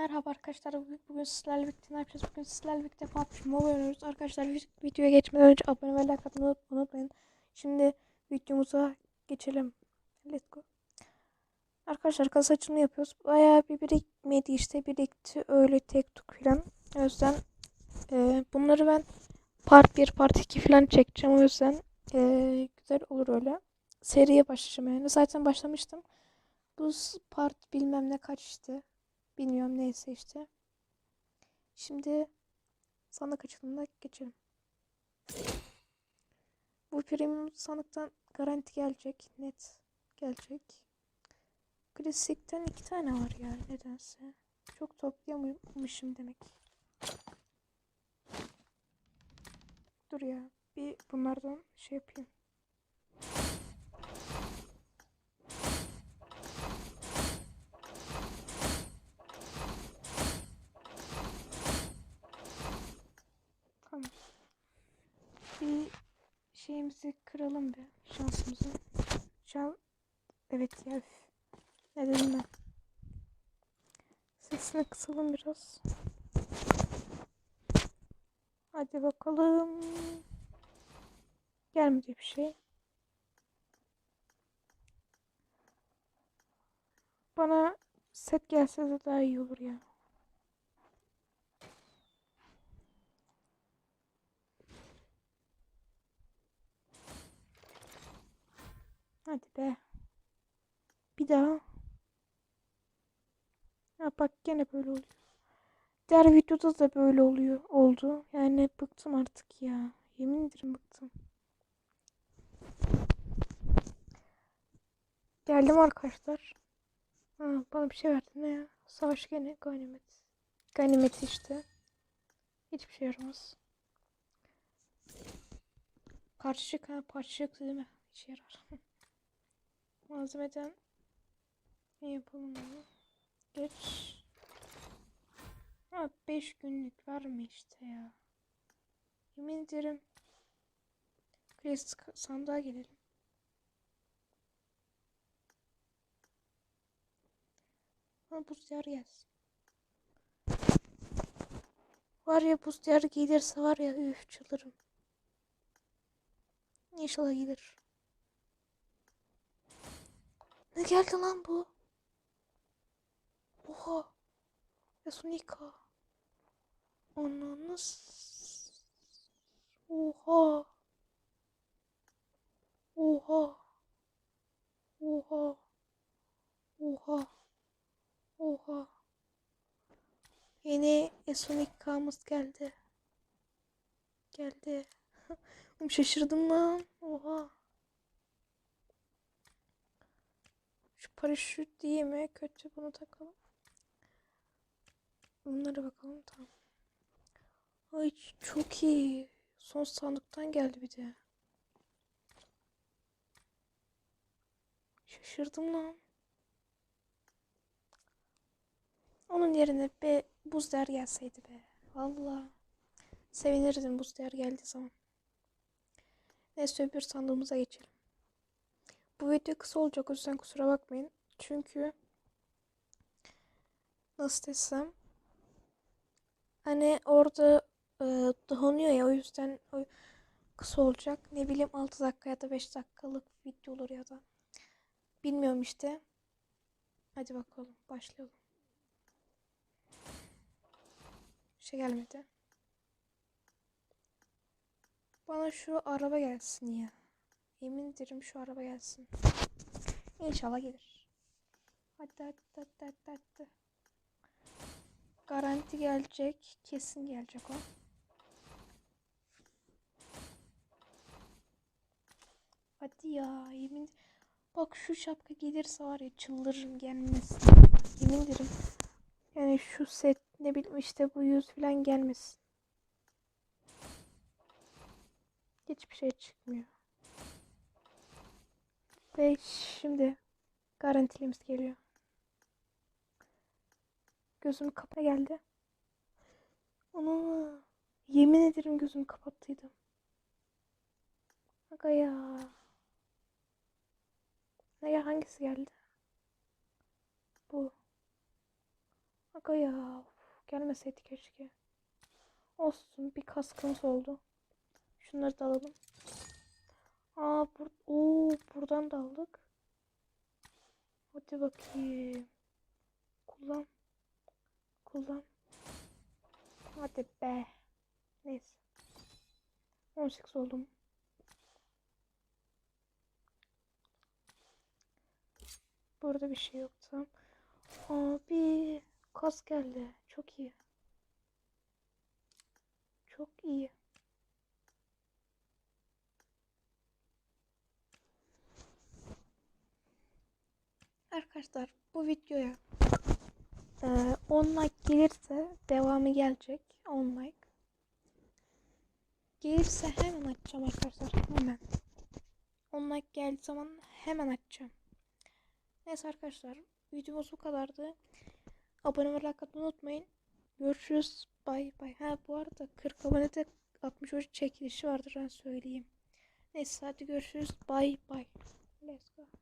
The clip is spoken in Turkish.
arkadaşlar bugün, sizlerle birlikte ne yapacağız? Bugün sizlerle birlikte PUBG Mobile oynuyoruz. Arkadaşlar vi- videoya geçmeden önce abone ve like atmayı unutmayın. Şimdi videomuza geçelim. Let's go. Arkadaşlar kasa açılımı yapıyoruz. Bayağı bir birikmedi işte birikti öyle tek tuk filan. O yüzden e, bunları ben part 1 part 2 filan çekeceğim. O yüzden e, güzel olur öyle. Seriye başlayacağım yani. Zaten başlamıştım. Bu part bilmem ne kaçtı. Bilmiyorum neyse işte. Şimdi sandık açılımına geçelim. Bu premium sandıktan garanti gelecek. Net gelecek. Klasikten iki tane var yani nedense. Çok toplayamamışım demek. Dur ya. Bir bunlardan şey yapayım. Tamam. Bir şeyimizi kıralım bir şansımızı. Şan evet ya. Ne dedim ben? Sesini kısalım biraz. Hadi bakalım. Gelmedi bir şey. Bana set gelse de daha iyi olur ya. Hadi be. Bir daha. Ya bak gene böyle oluyor. Diğer videoda da böyle oluyor. Oldu. Yani bıktım artık ya. Yemin ederim bıktım. Geldim arkadaşlar. Ha, bana bir şey verdi ne ya? Savaş gene ganimet. Ganimet işte. Hiçbir şey yaramaz. Parçacık ha parçacık değil mi? İşe yarar. Malzemeden ne yapalım bunu? Geç. Ha 5 günlük verme işte ya. Yemin ederim. Klasik sandığa gelelim. Ha buz diyarı gelsin. Var ya buz diyarı gelirse var ya üf çıldırırım. İnşallah gelir. Ne geldi lan bu? Oha. Yasunika. Ananı Oha. Oha. Oha. Oha. Oha. Yeni Yasunika'mız geldi. Geldi. Şaşırdım lan. Oha. Şu paraşüt değil mi? Kötü bunu takalım. Bunlara bakalım tamam. Ay çok iyi. Son sandıktan geldi bir de. Şaşırdım lan. Onun yerine be buz değer gelseydi be. Valla. Sevinirdim buz değer geldiği zaman. Neyse öbür sandığımıza geçelim. Bu video kısa olacak o yüzden kusura bakmayın. Çünkü nasıl desem hani orada e, donuyor ya o yüzden o kısa olacak. Ne bileyim 6 dakika ya da 5 dakikalık video olur ya da. Bilmiyorum işte. Hadi bakalım başlayalım. Bir şey gelmedi. Bana şu araba gelsin ya. Yemin ederim şu araba gelsin. İnşallah gelir. Hadi hadi hadi hadi hadi. Garanti gelecek. Kesin gelecek o. Hadi ya yemin Bak şu şapka gelirse var ya çıldırırım gelmesin. Yemin ederim. Yani şu set ne bileyim işte bu yüz falan gelmesin. Hiçbir şey çıkmıyor. Ve şimdi garantilimiz geliyor. Gözümü kapa geldi. Onu yemin ederim gözümü kapattıydım. Aga ya. Aga hangisi geldi? Bu. Aga ya. gelmeseydi keşke. Olsun bir kaskımız oldu. Şunları da alalım. Aa bur Oo, buradan da aldık. Hadi bakayım. Kullan. Kullan. Hadi be. Neyse. 18 oldum. Burada bir şey yok tamam. Abi kas geldi. Çok iyi. Çok iyi. Arkadaşlar bu videoya eee 10 like gelirse devamı gelecek. 10 like. Gelirse hemen açacağım arkadaşlar. Hemen. 10 like geldiği zaman hemen açacağım. Neyse arkadaşlar. Videomuz bu kadardı. Abone ve like unutmayın. Görüşürüz. Bay bay. Ha bu arada 40 abonede 63 çekilişi vardır ben söyleyeyim. Neyse hadi görüşürüz. Bay bay. Let's go.